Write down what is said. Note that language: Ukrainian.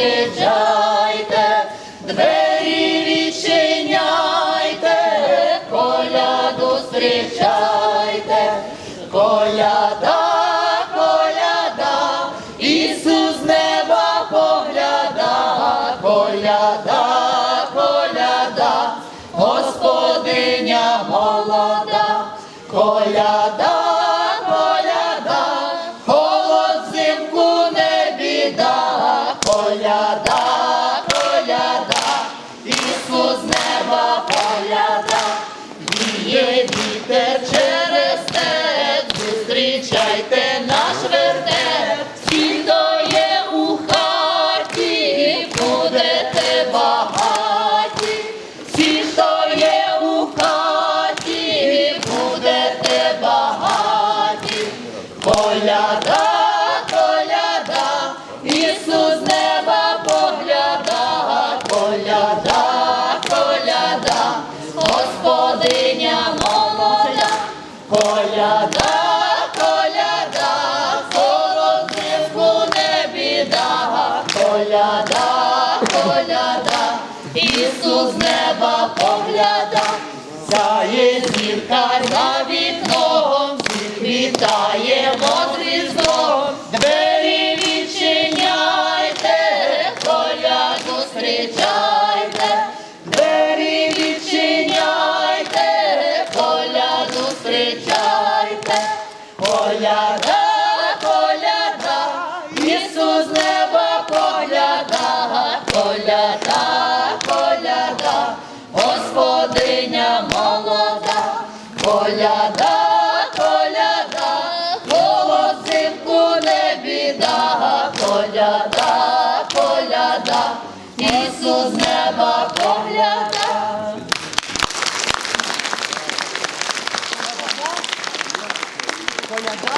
зустрічайте, двері відчиняйте, коляду зустрічайте, коляда, коляда, Ісус неба погляда, коляда, коляда, Господиня молода, коляда. Біда, коляда, коляда, Ісус неба погляда, віє вітер через степ, зустрічайте наш вертеп, всі, хто є у хаті, будете багаті, всі, хто є у хаті, будете багаті, коляда, Господиня молода, коляда, коляда, холод взимку не біда, коляда, коляда, Ісус неба погляда, сяє зірка за вікном, всіх вітаємо з Різдвом, двері відчиняйте, коляду зустрічайте, коляда, коляда, Ісус неба погляда, коляда, коляда, Господиня молода, коляда, коляда, голос взимку не біда, коляда, коляда, Ісус неба погляда.